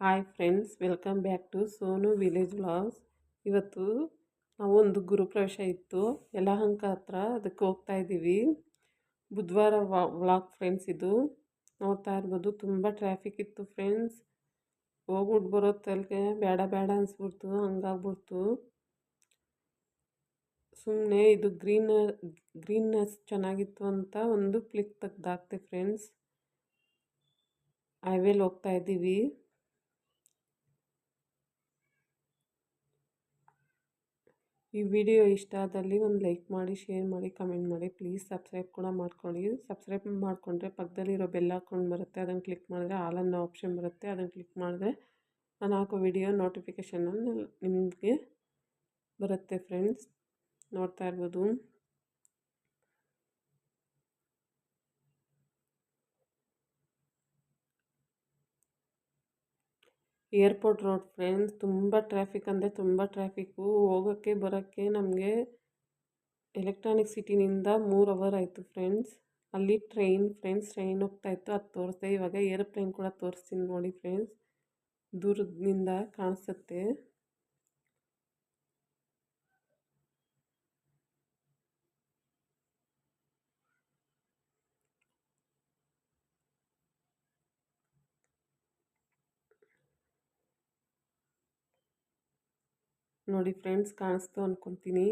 Hi friends welcome back to Sonu village vlogs ಇವತ್ತು ನಾವೊಂದು ಗುರುಪ್ರವೇಶ ಇತ್ತು. ಯಲಹಂಕ ಹತ್ರ ಅದಕ್ಕೆ ಹೋಗ್ತಾ ಇದ್ದೀವಿ. ಬುಧವಾರ ವ್ಲಾಗ್ ಫ್ರೆಂಡ್ಸ್ ಇದು. ನೋಡ್ತಾ ಇರ್ಬೋದು, ತುಂಬ ಟ್ರಾಫಿಕ್ ಇತ್ತು ಫ್ರೆಂಡ್ಸ್ ಹೋಗ್ಬಿಟ್ಟು ಬರೋ ತಲೆಗೆ ಬೇಡ ಬೇಡ ಅನಿಸ್ಬಿಡ್ತು, ಹಂಗಾಗ್ಬಿಡ್ತು. ಸುಮ್ಮನೆ ಇದು ಗ್ರೀನ ಗ್ರೀನ್ನೆಸ್ ಚೆನ್ನಾಗಿತ್ತು ಅಂತ ಒಂದು ಕ್ಲಿಕ್ ತೆಗ್ದಾಕ್ತೆ ಫ್ರೆಂಡ್ಸ್ ಹೈವೇಲಿ ಹೋಗ್ತಾ ಇದ್ದೀವಿ. ಈ ವಿಡಿಯೋ ಇಷ್ಟ ಆದಲ್ಲಿ ಒಂದು ಲೈಕ್ ಮಾಡಿ, ಶೇರ್ ಮಾಡಿ, ಕಮೆಂಟ್ ಮಾಡಿ. ಪ್ಲೀಸ್ ಸಬ್ಸ್ಕ್ರೈಬ್ ಕೂಡ ಮಾಡ್ಕೊಳ್ಳಿ. ಸಬ್ಸ್ಕ್ರೈಬ್ ಮಾಡಿಕೊಂಡ್ರೆ ಪಕ್ಕದಲ್ಲಿರೋ ಬೆಲ್ ಹಾಕೊಂಡು ಬರುತ್ತೆ. ಅದನ್ನು ಕ್ಲಿಕ್ ಮಾಡಿದ್ರೆ ಆಲ್ ಅನ್ನೋ ಆಪ್ಷನ್ ಬರುತ್ತೆ. ಅದನ್ನು ಕ್ಲಿಕ್ ಮಾಡಿದ್ರೆ ನಾನು ಹಾಕೋ ವಿಡಿಯೋ ನೋಟಿಫಿಕೇಷನ್ನು ನಿಮಗೆ ಬರುತ್ತೆ ಫ್ರೆಂಡ್ಸ್. ನೋಡ್ತಾ ಇರ್ಬೋದು. ಏರ್ಪೋರ್ಟ್ ರೋಡ್ ಫ್ರೆಂಡ್ಸ್ ತುಂಬ ಟ್ರಾಫಿಕ್ ಅಂದರೆ ತುಂಬ ಟ್ರಾಫಿಕ್ಕು. ಹೋಗೋಕ್ಕೆ ಬರೋಕ್ಕೆ ನಮಗೆ ಎಲೆಕ್ಟ್ರಾನಿಕ್ ಸಿಟಿನಿಂದ ಮೂರು ಅವರ್ ಆಯಿತು ಫ್ರೆಂಡ್ಸ್. ಅಲ್ಲಿ ಟ್ರೈನ್ ಫ್ರೆಂಡ್ಸ್, ಟ್ರೈನ್ ಹೋಗ್ತಾ ಇತ್ತು. ಅದು ತೋರಿಸ್ದೆ. ಇವಾಗ ಏರೋಪ್ಲೇನ್ ಕೂಡ ತೋರಿಸ್ತೀನಿ ನೋಡಿ ಫ್ರೆಂಡ್ಸ್. ದೂರದಿಂದ ಕಾಣಿಸುತ್ತೆ. ನೋಡಿ ಫ್ರೆಂಡ್ಸ್ ಕಾಣಿಸ್ತು ಅಂದ್ಕೊತೀನಿ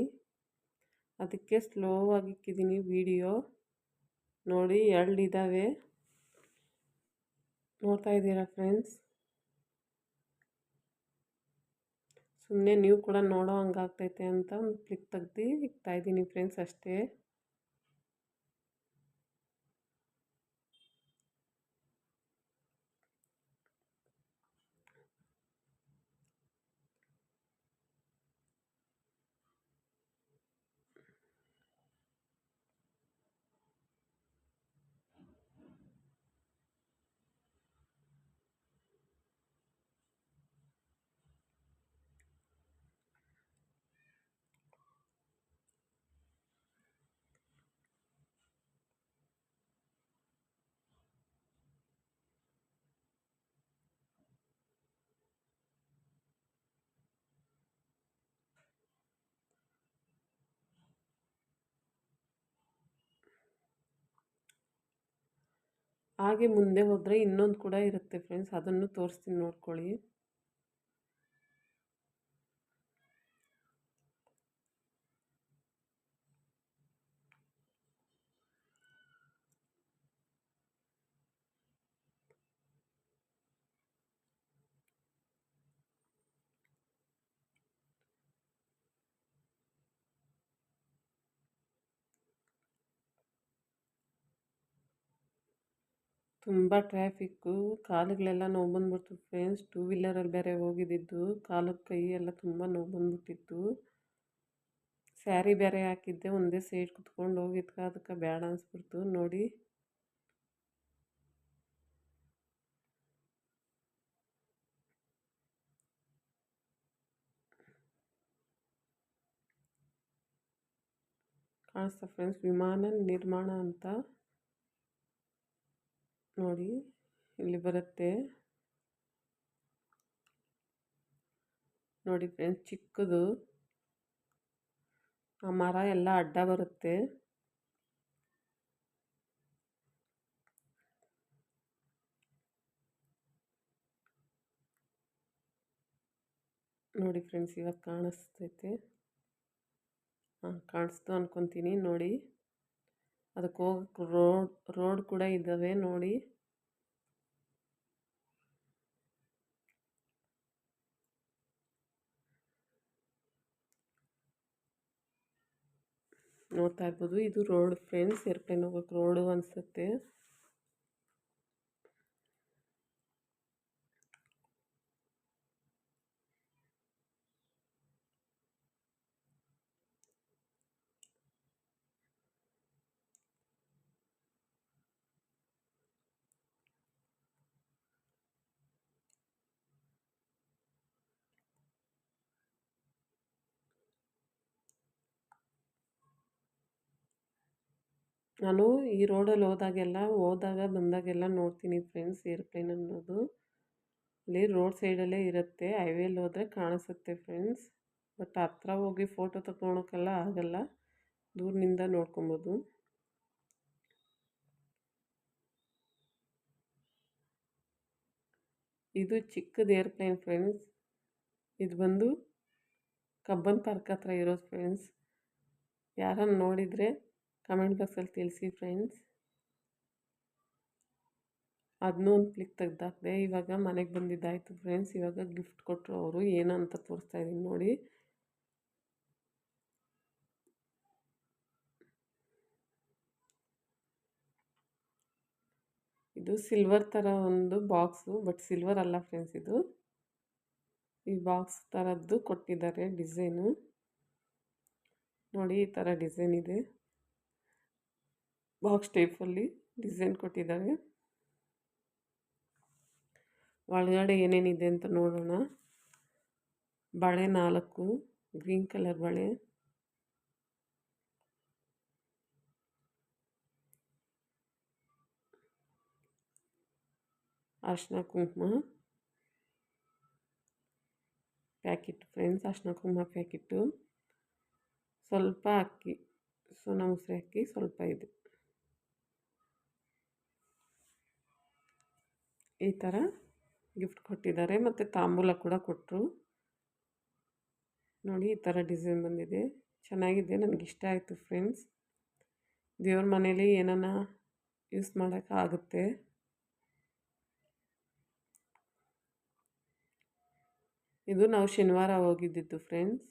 ಅದಕ್ಕೆ ಸ್ಲೋ ಆಗಿ ಇಕ್ಕಿದ್ದೀನಿ ವಿಡಿಯೋ ನೋಡಿ ಎರಡು ಇದ್ದಾವೆ ನೋಡ್ತಾ ಇದ್ದೀರಾ ಫ್ರೆಂಡ್ಸ್? ಸುಮ್ಮನೆ ನೀವು ಕೂಡ ನೋಡೋ ಹಂಗಾಗ್ತೈತೆ ಅಂತ ಒಂದು ಕ್ಲಿಕ್ ತೆಗ್ದು ಇಕ್ತಾ ಇದ್ದೀನಿ ಫ್ರೆಂಡ್ಸ್ ಅಷ್ಟೇ. ಹಾಗೆ ಮುಂದೆ ಹೋದರೆ ಇನ್ನೊಂದು ಕೂಡ ಇರುತ್ತೆ ಫ್ರೆಂಡ್ಸ್ ಅದನ್ನು ತೋರಿಸ್ತೀನಿ ನೋಡ್ಕೊಳ್ಳಿ. ತುಂಬ ಟ್ರಾಫಿಕ್ಕು ಕಾಲುಗಳೆಲ್ಲ ನೋವು ಬಂದ್ಬಿಡ್ತು ಫ್ರೆಂಡ್ಸ್ ಟೂ ವೀಲರಲ್ಲಿ ಬೇರೆ ಹೋಗಿದ್ದಿದ್ದು ಕಾಲು ಕೈ ಎಲ್ಲ ತುಂಬ ನೋವು ಬಂದ್ಬಿಟ್ಟಿತ್ತು. ಸ್ಯಾರಿ ಬೇರೆ ಹಾಕಿದ್ದೆ, ಒಂದೇ ಸೈಡ್ ಕುತ್ಕೊಂಡು ಹೋಗಿದ್ಕ, ಅದಕ್ಕೆ ಬೇಡ ಅನಿಸ್ಬಿಡ್ತು. ನೋಡಿ. ಕಾಣಿಸ್ತಾ ಫ್ರೆಂಡ್ಸ್ ವಿಮಾನ ನಿರ್ಮಾಣ ಅಂತ. ನೋಡಿ, ಇಲ್ಲಿ ಬರುತ್ತೆ. ನೋಡಿ ಫ್ರೆಂಡ್ಸ್ ಚಿಕ್ಕದು. ಆ ಮರ ಎಲ್ಲ ಅಡ್ಡ ಬರುತ್ತೆ. ನೋಡಿ ಫ್ರೆಂಡ್ಸ್ ಇವಾಗ ಕಾಣಿಸ್ತೈತೆ. ಹಾಂ, ಕಾಣಿಸ್ತು ಅನ್ಕೊತೀನಿ. ನೋಡಿ. ಅದಕ್ಕೆ ಹೋಗಕ್ಕೆ ರೋಡ್ ರೋಡ್ ಕೂಡ ಇದ್ದಾವೆ ನೋಡಿ. ನೋಡ್ತಾ ಇರ್ಬೋದು, ಇದು ರೋಡ್ ಫ್ರೆಂಡ್ಸ್, ಏರ್ಪ್ಲೇನ್ ಹೋಗೋಕ್ಕೆ ರೋಡು ಅನಿಸುತ್ತೆ. ನಾನು ಈ ರೋಡಲ್ಲಿ ಹೋದಾಗೆಲ್ಲ, ಹೋದಾಗ ಬಂದಾಗೆಲ್ಲ ನೋಡ್ತೀನಿ ಫ್ರೆಂಡ್ಸ್ ಏರ್ಪ್ಲೇನ್ ಅನ್ನೋದು. ಇಲ್ಲಿ ರೋಡ್ ಸೈಡಲ್ಲೇ ಇರುತ್ತೆ ಹೈವೇಲಿ ಹೋದರೆ ಕಾಣಿಸುತ್ತೆ ಫ್ರೆಂಡ್ಸ್. ಬಟ್ ಹತ್ರ ಹೋಗಿ ಫೋಟೋ ತಗೊಳಕ್ಕೆಲ್ಲ ಆಗಲ್ಲ, ದೂರನಿಂದ ನೋಡ್ಕೊಬೋದು. ಇದು ಚಿಕ್ಕದು ಏರ್ಪ್ಲೇನ್ ಫ್ರೆಂಡ್ಸ್. ಇದು ಬಂದು ಕಬ್ಬನ್ ಪಾರ್ಕ್ ಹತ್ರ ಇರೋದು ಫ್ರೆಂಡ್ಸ್. ಯಾರನ್ನು ನೋಡಿದರೆ ಕಮೆಂಟ್ ಬಾಕ್ಸಲ್ಲಿ ತಿಳಿಸಿ ಫ್ರೆಂಡ್ಸ್. ಅದನ್ನೂ ಒಂದು ಕ್ಲಿಕ್ ತೆಗೆದಾಕಿದೆ, ಇವಾಗ ಮನೆಗೆ ಬಂದಿದ್ದಾಯಿತು ಫ್ರೆಂಡ್ಸ್. ಇವಾಗ ಗಿಫ್ಟ್ ಕೊಟ್ಟರು ಅವರು, ಏನು ಅಂತ ತೋರಿಸ್ತಾ ಇದ್ದೀನಿ ನೋಡಿ. ಇದು ಸಿಲ್ವರ್ ಥರ ಒಂದು ಬಾಕ್ಸು, ಬಟ್ ಸಿಲ್ವರ್ ಅಲ್ಲ ಫ್ರೆಂಡ್ಸ್ ಇದು. ಈ ಬಾಕ್ಸ್ ಥರದ್ದು ಕೊಟ್ಟಿದ್ದಾರೆ ಡಿಸೈನು. ನೋಡಿ ಈ ಥರ ಡಿಸೈನ್ ಇದೆ. ಬಾಕ್ಸ್ ಟೈಪಲ್ಲಿ ಡಿಸೈನ್ ಕೊಟ್ಟಿದ್ದಾರೆ ಒಳಗಡೆ ಏನೇನಿದೆ ಅಂತ ನೋಡೋಣ. ಬಳೆ ನಾಲ್ಕು, ಗ್ರೀನ್ ಕಲರ್ ಬಳೆ. ಅರ್ಶಿನ ಕುಂಕುಮ. ಪ್ಯಾಕೆಟ್ ಫ್ರೆಂಡ್ಸ್, ಅರ್ಶಿನ ಕುಂಕುಮ ಪ್ಯಾಕೆಟು. ಸ್ವಲ್ಪ ಅಕ್ಕಿ, ಸೋನಾ ಮೊಸರು ಅಕ್ಕಿ ಸ್ವಲ್ಪ ಇದೆ. ಈ ಥರ ಗಿಫ್ಟ್ ಕೊಟ್ಟಿದ್ದಾರೆ ಮತ್ತು ತಾಂಬೂಲ ಕೂಡ ಕೊಟ್ಟರು. ನೋಡಿ, ಈ ಥರ ಡಿಸೈನ್ ಬಂದಿದೆ. ಚೆನ್ನಾಗಿದೆ, ನನಗೆ ಇಷ್ಟ ಆಯಿತು ಫ್ರೆಂಡ್ಸ್. ದೇವ್ರ ಮನೇಲಿ ಏನನ್ನ ಯೂಸ್ ಮಾಡೋಕ್ಕಾಗುತ್ತೆ ಇದು ನಾವು ಶನಿವಾರ ಹೋಗಿದ್ದಿದ್ದು ಫ್ರೆಂಡ್ಸ್.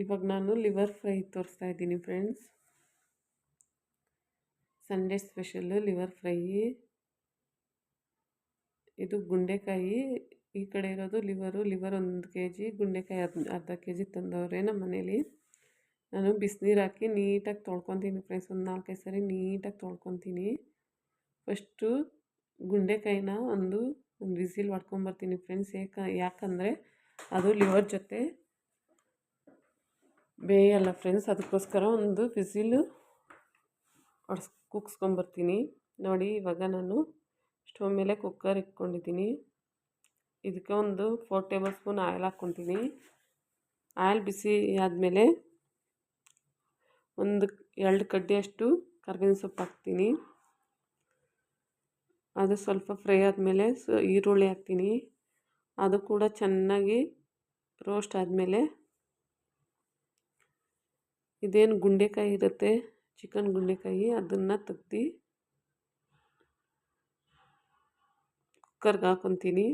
ಇವಾಗ ನಾನು ಲಿವರ್ ಫ್ರೈ ತೋರಿಸ್ತಾ ಇದ್ದೀನಿ friends. Sunday special liver fry. ಇದು ಗುಂಡೆಕಾಯಿ. ಈ ಕಡೆ ಇರೋದು ಲಿವರು, ಲಿವರ್ ಒಂದು ಕೆ ಜಿ ಗುಂಡೆಕಾಯಿ ಅರ್ಧ ಅರ್ಧ ಕೆ ಜಿ ತಂದವ್ರೆ ನಮ್ಮ ಮನೇಲಿ. ನಾನು ಬಿಸಿನೀರು ಹಾಕಿ ನೀಟಾಗಿ ತೊಳ್ಕೊತೀನಿ ಫ್ರೆಂಡ್ಸ್, ಒಂದು ನಾಲ್ಕೈದು ಸರಿ ನೀಟಾಗಿ ತೊಳ್ಕೊತೀನಿ. ಫಸ್ಟು ಗುಂಡೆಕಾಯಿನ ಒಂದು ಒಂದು ವಿಸಿಲ್ ಹೊಡ್ಕೊಂಬರ್ತೀನಿ ಫ್ರೆಂಡ್ಸ್, ಏಕ, ಯಾಕಂದರೆ ಅದು ಲಿವರ್ ಜೊತೆ ಬೇಯಲ್ಲ ಫ್ರೆಂಡ್ಸ್ ಅದಕ್ಕೋಸ್ಕರ ಒಂದು ವಿಸಿಲು ಹೊಡ್ಸ್ ಕುಗ್ಸ್ಕೊಂಬರ್ತೀನಿ ನೋಡಿ, ಇವಾಗ ನಾನು ಸ್ಟವ್ ಮೇಲೆ ಕುಕ್ಕರ್ ಇಟ್ಕೊಂಡಿದ್ದೀನಿ. ಇದಕ್ಕೆ ಒಂದು ಫೋರ್ ಟೇಬಲ್ ಸ್ಪೂನ್ ಆಯಿಲ್ ಹಾಕ್ಕೊತೀನಿ. ಆಯಿಲ್ ಬಿಸಿ ಆದಮೇಲೆ ಒಂದು ಎರಡು ಕಡ್ಡಿಯಷ್ಟು ಕರ್ಬೇವಿನ ಸೊಪ್ಪು ಹಾಕ್ತೀನಿ. ಅದು ಸ್ವಲ್ಪ ಫ್ರೈ ಆದಮೇಲೆ ಸೊ ಈರುಳ್ಳಿ ಹಾಕ್ತೀನಿ. ಅದು ಕೂಡ ಚೆನ್ನಾಗಿ ರೋಸ್ಟ್ ಆದಮೇಲೆ ಇದೇನು ಗುಂಡೆಕಾಯಿ ಇರುತ್ತೆ? ಚಿಕನ್ ಗುಂಡೆಕಾಯಿ. ಅದನ್ನು ತೆಗ್ದು ಕುಕ್ಕರ್ಗೆ ಹಾಕೊತೀನಿ.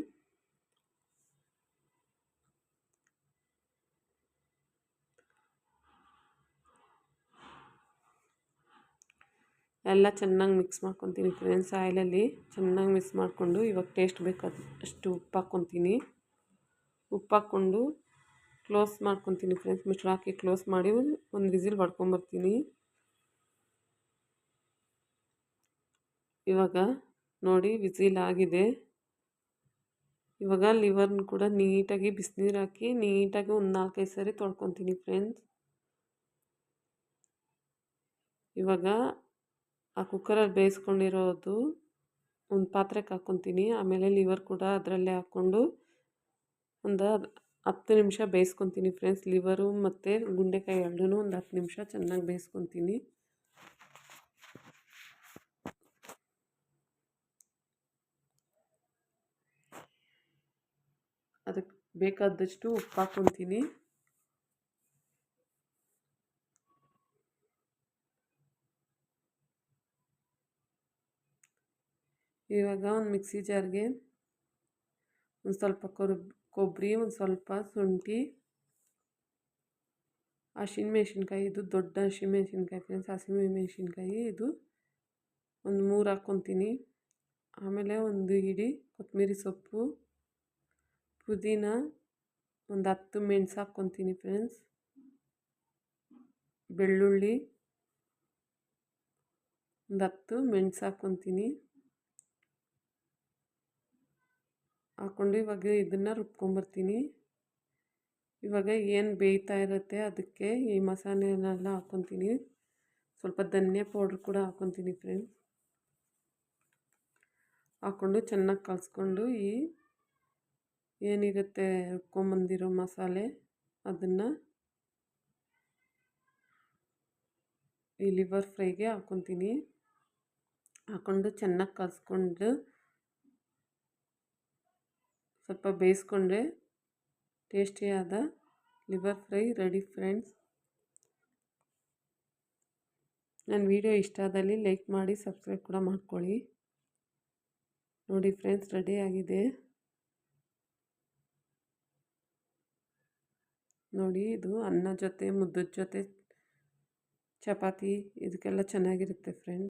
ಎಲ್ಲ ಚೆನ್ನಾಗಿ ಮಿಕ್ಸ್ ಮಾಡ್ಕೊತೀನಿ ಫ್ರೆಂಡ್ಸ್, ಆಯಿಲಲ್ಲಿ. ಚೆನ್ನಾಗಿ ಮಿಕ್ಸ್ ಮಾಡಿಕೊಂಡು ಇವಾಗ ಟೇಸ್ಟ್ ಬೇಕಾದ ಅಷ್ಟು ಉಪ್ಪು ಹಾಕ್ಕೊತೀನಿ ಉಪ್ಪು ಹಾಕ್ಕೊಂಡು ಕ್ಲೋಸ್ ಮಾಡ್ಕೊತೀನಿ ಫ್ರೆಂಡ್ಸ್ ಮಿಶ್ರ ಹಾಕಿ ಕ್ಲೋಸ್ ಮಾಡಿ ಒಂದು ವಿಸಿಲ್ ಮಾಡ್ಕೊಂಬರ್ತೀನಿ ಇವಾಗ ನೋಡಿ ವಿಸಿಲ್ ಆಗಿದೆ. ಇವಾಗ ಲಿವರ್ನ ಕೂಡ ನೀಟಾಗಿ ಬಿಸಿನೀರು ಹಾಕಿ ನೀಟಾಗಿ ಒಂದು ನಾಲ್ಕೈದು ಸರಿ ತೊಳ್ಕೊತೀನಿ ಫ್ರೆಂಡ್ಸ್ ಇವಾಗ ಆ ಕುಕ್ಕರಲ್ಲಿ ಬೇಯಿಸ್ಕೊಂಡಿರೋದು ಒಂದು ಪಾತ್ರೆಗೆ ಹಾಕ್ಕೊತೀನಿ ಆಮೇಲೆ ಲಿವರ್ ಕೂಡ ಅದರಲ್ಲೇ ಹಾಕ್ಕೊಂಡು ಒಂದು ಹತ್ತು ನಿಮಿಷ ಬೇಯಿಸ್ಕೊತೀನಿ ಫ್ರೆಂಡ್ಸ್ ಲಿವರು ಮತ್ತು ಗುಂಡೆಕಾಯಿ ಎರಡೂ ಒಂದು ಹತ್ತು ನಿಮಿಷ ಚೆನ್ನಾಗಿ ಬೇಯಿಸ್ಕೊತೀನಿ. ಅದಕ್ಕೆ ಬೇಕಾದಷ್ಟು ಉಪ್ಪು ಹಾಕ್ಕೊತೀನಿ ಇವಾಗ ಒಂದು ಮಿಕ್ಸಿ ಜಾರ್ಗೆ ಒಂದು ಸ್ವಲ್ಪ ಕೊರ್ ಕೊಬ್ಬರಿ ಒಂದು ಸ್ವಲ್ಪ ಶುಂಠಿ ಹಸಿಮೆಣ್ಸಿನ್ಕಾಯಿ ಇದು ದೊಡ್ಡ ಹಸಿಮೆಣ್ಸಿನ್ಕಾಯಿ ಫ್ರೆಂಡ್ಸ್ ಹಸಿಮೆಣ್ಸಿನ್ಕಾಯಿ ಇದು ಒಂದು ಮೂರು ಹಾಕ್ಕೊತೀನಿ ಆಮೇಲೆ ಒಂದು ಹಿಡಿ ಕೊತ್ತಂಬರಿ ಸೊಪ್ಪು, ಪುದೀನ ಒಂದು ಹತ್ತು ಮೆಣಸು ಹಾಕ್ಕೊತೀನಿ ಫ್ರೆಂಡ್ಸ್ ಬೆಳ್ಳುಳ್ಳಿ ಒಂದು ಹತ್ತು ಮೆಣಸು ಹಾಕ್ಕೊತೀನಿ ಹಾಕ್ಕೊಂಡು ಇವಾಗ ಇದನ್ನು ರುಬ್ಕೊಂಬರ್ತೀನಿ. ಇವಾಗ ಏನು ಬೇಯ್ತಾ ಇರುತ್ತೆ ಅದಕ್ಕೆ ಈ ಮಸಾಲೆನೆಲ್ಲ ಹಾಕ್ಕೊತೀನಿ ಸ್ವಲ್ಪ ಧನ್ಯ ಪೌಡ್ರ್ ಕೂಡ ಹಾಕ್ಕೊತೀನಿ ಫ್ರೆಂಡ್ಸ್ ಹಾಕ್ಕೊಂಡು ಚೆನ್ನಾಗಿ ಕಲಿಸ್ಕೊಂಡು ಈ ಏನಿರುತ್ತೆ ರುಬ್ಕೊಂಬಂದಿರೋ ಮಸಾಲೆ ಅದನ್ನು ಈ ಲಿವರ್ ಫ್ರೈಗೆ ಹಾಕ್ಕೊತೀನಿ ಹಾಕ್ಕೊಂಡು ಚೆನ್ನಾಗಿ ಕಲಿಸ್ಕೊಂಡು ಸ್ವಲ್ಪ ಬೇಯಿಸ್ಕೊಂಡ್ರೆ ಟೇಸ್ಟಿಯಾದ ಲಿವರ್ ಫ್ರೈ ರೆಡಿ ಫ್ರೆಂಡ್ಸ್. ನನ್ನ ವಿಡಿಯೋ ಇಷ್ಟ ಆದಲ್ಲಿ ಲೈಕ್ ಮಾಡಿ, ಸಬ್ಸ್ಕ್ರೈಬ್ ಕೂಡ ಮಾಡ್ಕೊಳ್ಳಿ. ನೋಡಿ ಫ್ರೆಂಡ್ಸ್, ರೆಡಿ ಆಗಿದೆ. ನೋಡಿ, ಇದು ಅನ್ನ ಜೊತೆ, ಮುದ್ದದ ಜೊತೆ, ಚಪಾತಿ, ಇದಕ್ಕೆಲ್ಲ ಚೆನ್ನಾಗಿರುತ್ತೆ ಫ್ರೆಂಡ್ಸ್.